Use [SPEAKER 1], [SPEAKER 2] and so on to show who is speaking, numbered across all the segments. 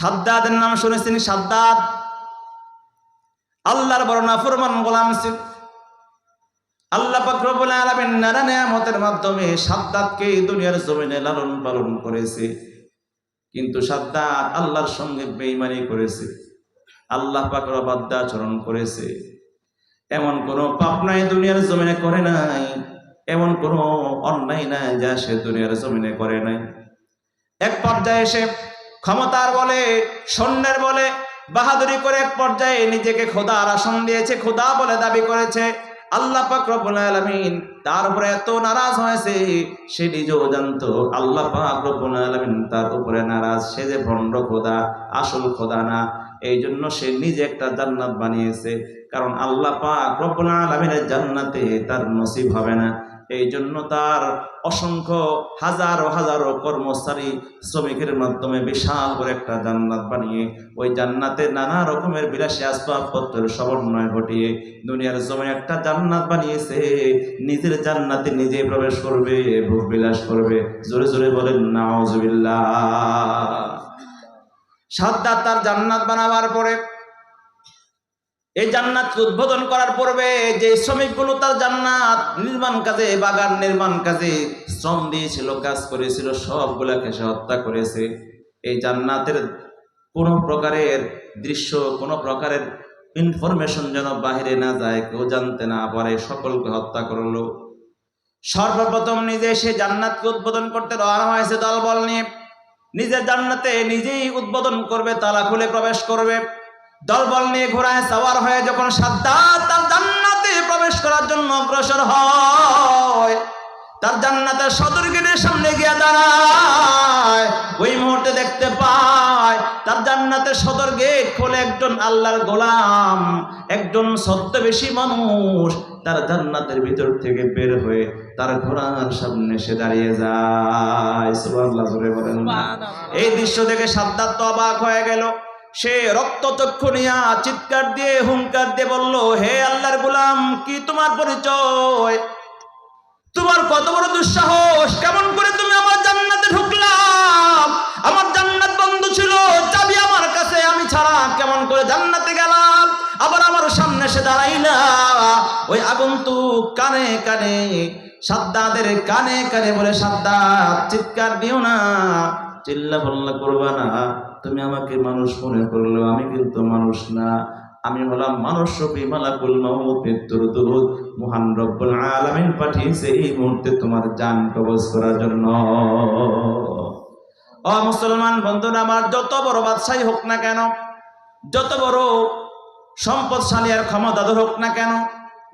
[SPEAKER 1] সাদ্দাদের নাম শুনেছেন সাদ্দাদ? আল্লাহর বড় নাফরমান গোলাম ছিল। আল্লাহ পাক রব্বুল নানা নিয়ামতের মাধ্যমে সাদ্দাতকে দুনিয়ার জমিনে লালন পালন করেছে। কিন্তু সাদ্দাত আল্লাহর সঙ্গে বেইমানি করেছে। আল্লাহ পাক অবাধ্যাচরণ করেছে। এমন কোনো পাপ নাই দুনিয়ার জমিনে করে নাই। এমন কোনো অন্যায় নাই যা সে দুনিয়ার জমিনে করে নাই। এক পর্যায়ে এসে ক্ষমতার বলে, সৈন্যের বলে, বাহাদুরি করে এক পর্যায়ে নিজেকে খোদার আসন দিয়েছে, খোদা বলে দাবি করেছে, আল্লাহ পাক রব্বুল তার উপরে এত নারাজ হয়েছে, সে নিজেও জানতো, আল্লাহ পাক রব্বুল আলামিন তার উপরে নারাজ, সে যে ভণ্ড খোদা, আসল খোদা না এই জন্য সে নিজে একটা জান্নাত বানিয়েছে, কারণ আল্লাহ পাক রব্বুল আলামিনের জান্নাতে তার নসিব হবে না। এই জন্য তার অসংখ্য হাজারো হাজারো কর্মচারী শ্রমিকের মাধ্যমে বিশাল করে একটা জান্নাত বানিয়ে, ওই জান্নাতে নানা রকমের বিলাসী আসবাবপত্রের সমন্বয় ঘটিয়ে দুনিয়ার জমিনে একটা জান্নাত বানিয়েছে। নিজের জান্নাতে নিজে প্রবেশ করবে, ভোগ বিলাস করবে। জোরে জোরে বলেন, নাউজুবিল্লাহ। সাদ্দাত তার জান্নাত বানাবার পরে এই জান্নাত উদ্বোধন করার পূর্বে যে শ্রমিকগুলো তার জান্নাত নির্মাণ কাজে, বাগান নির্মাণ কাজে শ্রম দিয়েছিল, কাজ করেছিল, সবগুলাকে সে হত্যা করেছে। এই জান্নাতের কোনো প্রকারের দৃশ্য, কোনো প্রকারের ইনফরমেশন যেন বাহিরে না যায়, কেউ জানতে না পারে, সকলকে হত্যা করল। সর্বপ্রথম নিজে সে জান্নাতকে উদ্বোধন করতে রওনা হয়েছে দলবল নিয়ে। নিজের জান্নাতে নিজেই উদ্বোধন করবে, তালা খুলে প্রবেশ করবে। দলবল নিয়ে ঘোড়ায় সাওয়ার হয়ে যখন সাদ্দাত তার জান্নাতে প্রবেশ করার জন্য অগ্রসর হয় তার জান্নাতের সদর গেটের সামনে গিয়ে দাঁড়ায় ওই মুহূর্তে দেখতে পায় তার জান্নাতের সদর গেট খোলে একজন আল্লাহর গোলাম একজন সত্যবেশী মানুষ তার জান্নাতের ভিতর থেকে বের হয়ে তার ঘোড়ার সামনে সে দাঁড়িয়ে যায়। সুবহানাল্লাহ বলেন এই দৃশ্য দেখে সাদ্দাত তো অবাক হয়ে গেল। সে রক্ত চক্ষু নিয়া চিৎকার দিয়ে হুঙ্কার দিয়ে বলল, হে আল্লাহর গুলাম, কি তোমার পরিচয়? তোমার কত বড় দুঃসাহস? কেমন করে তুমি আমার জান্নাতে ঢুকলাম আমার জান্নাত বন্ধ ছিল, চাবি আমার কাছে, আমি ছাড়া কেমন করে জান্নাতে গেলাম? আবার আমার সামনে সে দাঁড়াইলা। ওই আগন্তুক কানে কানে, সাদ্দাদের কানে কানে বলে, সাদ্দাত, চিৎকার দিও না। চিল্লা পাল্লা করবা না। তুমি আমাকে মানুষ মনে করল আমি কিন্তু মানুষ না। আমি হলাম মানুষ রূপী মালাকুল মৃত্যুর দূত মহান রব্বুল আলামিন পাঠিয়েছে এই মুহূর্তে তোমার জান কবজ করার জন্য। ও মুসলমান বন্ধুরা, আমার যত বড় বাদশাহী হোক না কেন, যত বড় সম্পদশালী আর ক্ষমতাধর হোক না কেন,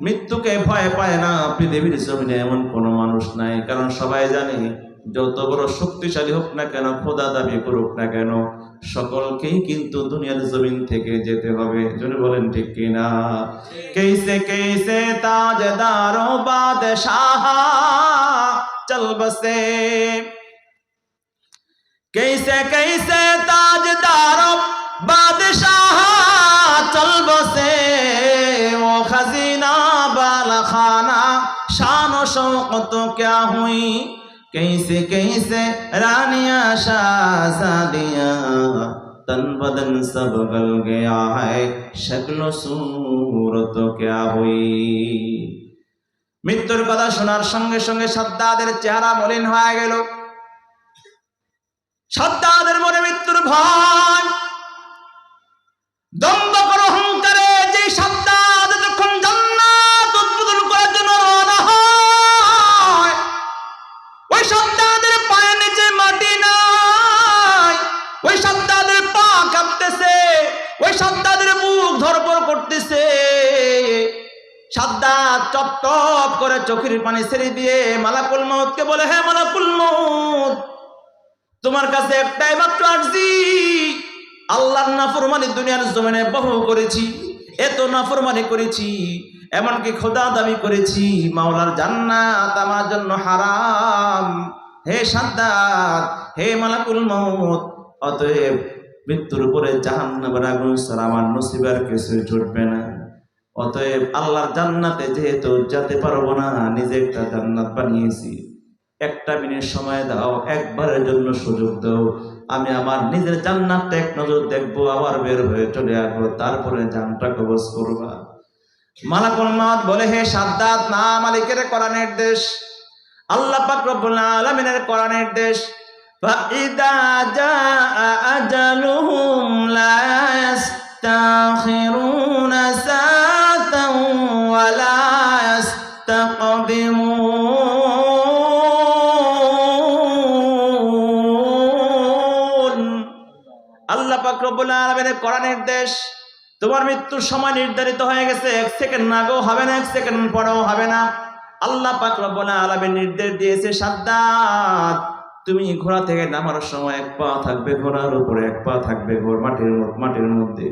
[SPEAKER 1] মৃত্যুকে ভয় পায় না পৃথিবীর জমিনে এমন কোনো মানুষ নাই। কারণ সবাই জানে যত বড় শক্তিশালী হোক না কেন খোদা দাবি করুক না কেন সকলকেই কিন্তু দুনিয়ার জমিন থেকে যেতে হবে। জনে বলেন ঠিক কিনা? কেসে কেসে তাজদারো বাদশাহ চল বসে কেসে কেসে তাজদারো বাদশাহ চল বসে ও খাজিনা বালা খানা শান শৌকত কে হুই? कैसे कैसे रानिया शाहजादियाँ तन बदन सब गल गया है शक्ल सूरत क्या हुई মৃত্যুর কথা শোনার সঙ্গে সঙ্গে সদ্দাদের চেহারা মলিন হয়ে গেল সদ্দাদের মনে মৃত্যুর ভয় সাদ্দাত টপ টপ করে চোখের পানি ছেড়ে দিয়ে মালাকুল মৌতকে বলে হ্যাঁ মালাকুল মৌত তোমার কাছে একটাই মাত্র আর্জি। আল্লাহর নাফরমানি দুনিয়ার জমিনে বহু করেছি, এত নাফরমানি করেছি, এমনকি খোদা দাবি করেছি, মাওলার জান্নাত আমার জন্য হারাম। হে সাদ্দাত হে মালাকুল মৌত অতএব মৃত্যুর উপরে জাহান্নামের আগুন ছাড়া আমার নসিবার কিছু ছুটবে না। অতএব আল্লাহর জান্নাতে যেহেতু যেতে পারবো না নিজে একটা জান্নাত বানিয়েছি একটা মিনিট সময় দাও একবারের জন্য সুযোগ দাও আমি আমার নিজের জান্নাতটা এক নজর দেখবো আবার বের হয়ে চলে আসবো তারপরে জানটা কবজ করবা মালাকুল মাউত বলে হে সাদ্দাত না মালিকের করা নির্দেশ আল্লাহ পাক রব্বুল আলামিনের করা নির্দেশ فإذا جاء أجلهم لا يستأخرون ইয়াকদিমুন আল্লাহ পাক রব্বুল আলামিনের নির্দেশ, তোমার মৃত্যুর সময় নির্ধারিত হয়ে গেছে, এক সেকেন্ড হবে না, এক সেকেন্ড পরেও হবে না। আল্লাহ নির্দেশ দিয়েছে সাদ্দাত তুমি ঘোড়া থেকে নামার সময় এক পা থাকবে ঘোড়ার উপরে, এক পা থাকবে মাটির মাটির মধ্যে।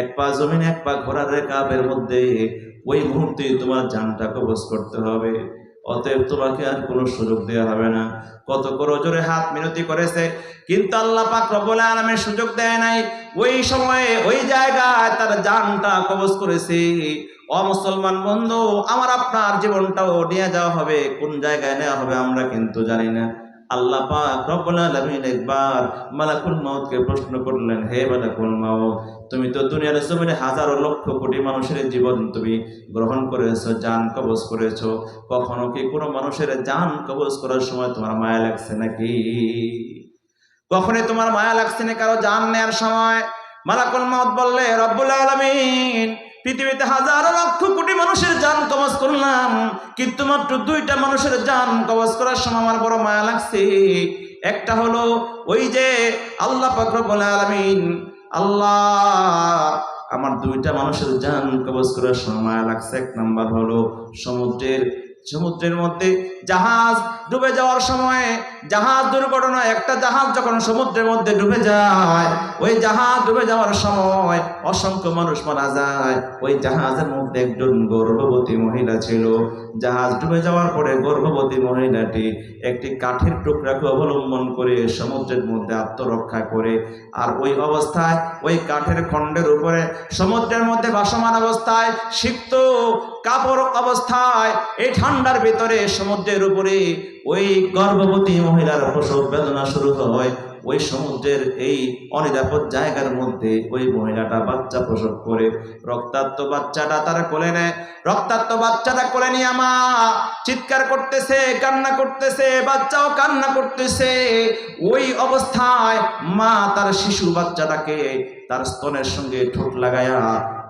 [SPEAKER 1] এক পা জমিন, এক পা ঘোড়ার মধ্যে। ওই মুহূর্তে তোমার জানটা কবজ করতে হবে। অতএব তোমাকে আর কোনো সুযোগ দেওয়া হবে না। কত করো জোরে হাত মিনতি করেছে। কিন্তু আল্লাহ পাক রব্বুল আলামিন সুযোগ দেয় নাই। ওই সময়ে ওই জায়গায় তার জানটা কবজ করেছে। অ মুসলমান বন্ধু, আমার আপনার জীবনটাও নিয়ে যাওয়া হবে। কোন জায়গায় নেওয়া হবে আমরা কিন্তু জানি না। আল্লাহ পাক রব্বুল আলামিন একবার মালাকুল মাউতকে প্রশ্ন করলেন, হে মালাকুল তুমি তো দুনিয়ার জমিনে হাজারো লক্ষ কোটি মানুষের জীবন তুমি গ্রহণ করেছ, জান কবজ করেছ। কখনো কি কোনো মানুষের জান কবজ করার সময় তোমার মায়া লাগছে নাকি? কখনই তোমার মায়া লাগছে না, কারও জান নেয়ার সময় মালাকুল মাউত বললে, রব্বুল আলামিন পৃথিবীতে হাজারো লক্ষ কোটি মানুষের যান কবজ করলাম, কিন্তু মাত্র দুইটা মানুষের যান কবজ করার সময় আমার বড় মায়া লাগছে। একটা হলো ওই যে আল্লাহ পাক রব্বুল আলামিন, আল্লাহ, আমার দুইটা মানুষের যান কবজ করার সময় মায়া লাগছে। এক নাম্বার হলো সমুদ্রের সমুদ্রের মধ্যে জাহাজ ডুবে যাওয়ার সময় জাহাজ দুর্ঘটনা, একটা জাহাজ যখন সমুদ্রের মধ্যে ডুবে যায়, ওই জাহাজ ডুবে যাওয়ার সময় অসংখ্য মানুষ মারা যায়। ওই জাহাজের মধ্যে একজন গর্ভবতী মহিলা ছিল। জাহাজ ডুবে যাওয়ার পরে গর্ভবতী মহিলাটি একটি কাঠের টুকরাকে অবলম্বন করে সমুদ্রের মধ্যে আত্মরক্ষা করে আর ওই অবস্থায় ওই কাঠের খণ্ডের উপরে সমুদ্রের মধ্যে ভাসমান অবস্থায় সিক্ত কাপড় অবস্থায়, এই ঠান্ডার ভিতরে সমুদ্রের উপরে ওই গর্ভবতী মহিলার প্রসব বেদনা শুরু হয়। ওই সমুদ্রের এই অনিরাপদ জায়গার মধ্যে ওই মহিলাটা বাচ্চা প্রসব করে। রক্তাক্ত বাচ্চাটা তারা কোলে নেয়। রক্তাক্ত বাচ্চাটা কোলে নিয়ে আমা চিৎকার করতেছে, কান্না করতেছে, বাচ্চাও কান্না করতেছে। ওই অবস্থায় মা তার শিশু বাচ্চাটাকে তার স্তনের সঙ্গে ঠোঁট লাগাইয়া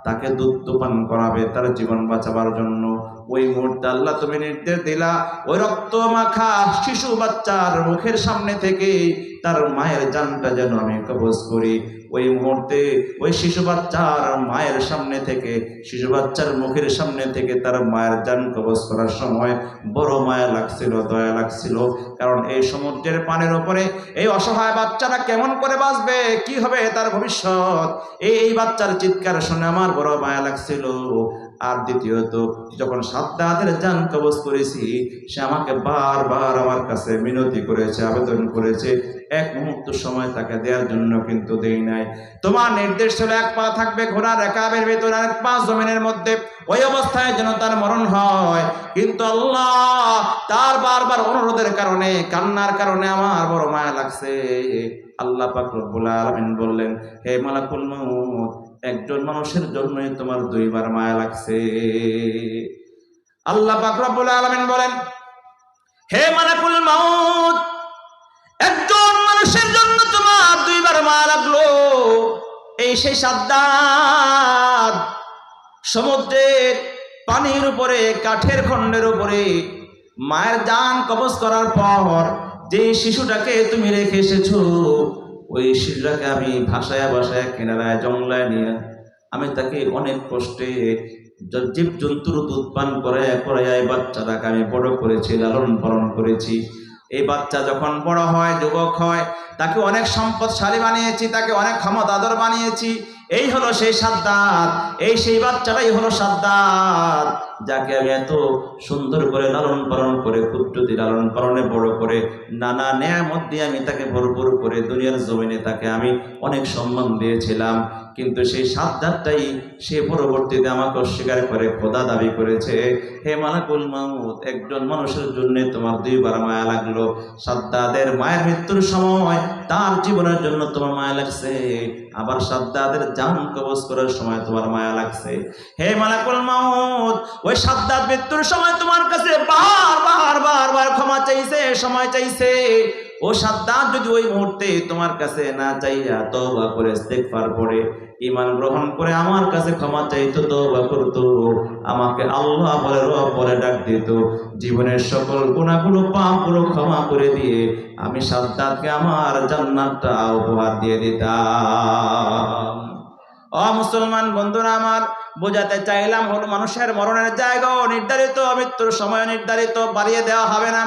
[SPEAKER 1] তাকে দুধ পান করাবে তার জীবন বাঁচাবার জন্য। ওই মুহূর্তে আল্লাহ তুমি নির্দেশ দিলা, ওই রক্ত মাখা শিশু বাচ্চার মুখের সামনে থেকে তার মায়ের জানটা যেন আমি কবজ করি। ওই মুহূর্তে ওই শিশু বাচ্চার মায়ের সামনে থেকে, শিশু বাচ্চার মুখের সামনে থেকে তার মায়ের যান কবজ করার সময় বড় মায়া লাগছিল, দয়া লাগছিল। কারণ এই সমুদ্রের পানের ওপরে এই অসহায় বাচ্চারা কেমন করে বাঁচবে? কি হবে তার ভবিষ্যৎ? এই এই বাচ্চার চিৎকার শুনে আমার বড় মায়া লাগছিল। আর দ্বিতীয়ত, যখন সাদ্দাতের জান কবজ করেছি, সে আমাকে বারবার আমার কাছে মিনতি করেছে, আবেদন করেছে। এক মুহূর্ত সময় তাকে দেওয়ার জন্য কিন্তু দেই নাই। তোমার নির্দেশ ছিল এক পা থাকবে ঘোড়া, রেকাবের ভেতরে এক পা জমিনের মধ্যে। ওই অবস্থায় যেন তার মরণ হয়। কিন্তু আল্লাহ তার বারবার অনুরোধের কারণে, কান্নার কারণে আমার বড় মায়া লাগছে। আল্লাহ পাক রব্বুল আলামিন বললেন, হে মালাকুল মউত একজন মানুষের জন্যই তোমার দুইবার মায়া লাগছে। আল্লাহ পাক রব্বুল আলামিন বলেন, হে মালাকুল মাউত, একজন মানুষের জন্য তোমার দুইবার মায়া লাগল। এই সেই সাদ্দাত সমুদ্রের পানির উপরে, কাঠের খণ্ডের উপরে মায়ের জান কবজ করার পর যে শিশুটাকে তুমি রেখে এসেছ ওই শিশুটাকে আমি ভাষায় বাসায় কেনারায়, জংলায় নিয়ে আমি তাকে অনেক কষ্টে জীব জন্তুর দুধ পান করে করে এই বাচ্চাটাকে আমি বড় করেছি, লালন পালন করেছি। এই বাচ্চা যখন বড় হয়, যুবক হয়, তাকে অনেক সম্পদশালী বানিয়েছি, তাকে অনেক ক্ষমতাদর বানিয়েছি। এই হলো সেই সাদ্দাত, এই সেই বাচ্চাটাই হলো সাদ্দাত, যাকে আমি এত সুন্দর করে লালন পালন করে, কুদ্রুতি লালন পালনে বড় করে, নানা ন্যায়ামত দিয়ে আমি তাকে ভরপুর করে দুনিয়ার জমিনে তাকে আমি অনেক সম্মান দিয়েছিলাম। কিন্তু সেই সাদ্দাতটাই সে পরবর্তীতে আমাকে অস্বীকার করে, খোদা দাবি করেছে, হে মালাকুল মাউত, একজন মানুষের জন্য তোমার দুইবার মায়া লাগল। সাদ্দাদের মায়ের মৃত্যুর সময় তার জীবনের জন্য তোমার মায়া লাগছে। আবার সাদ্দাদের জান কবজ করার সময় তোমার মায়া লাগছে। হে মালাকুল মাউত, ওই সাদ্দাদ মৃত্যুর সময় তোমার কাছে বার বার বার বার ক্ষমা চাইছে, সময় চাইছে। ও সাদ্দাত যদি ওই মুহূর্তে তোমার কাছে না চাইয়া তওবা করে ইস্তেগফার করে, ঈমান গ্রহণ করে আমার কাছে ক্ষমা চাইতো, তওবা করতো, আমাকে আল্লাহ বলে, রব বলে ডাক দিত, জীবনের সকল গুণাগুলো পাপগুলো ক্ষমা করে দিয়ে আমি সাদ্দাতকে আমার জান্নাতটা উপহার দিয়ে দিতাম। অ মুসলমান বন্ধুরা আমার, বোঝাতে চাইলাম হলো মানুষের মরণের জায়গাও নির্ধারিত, মৃত্যুর সময় নির্ধারিত, বাড়িয়ে দেওয়া হবে না।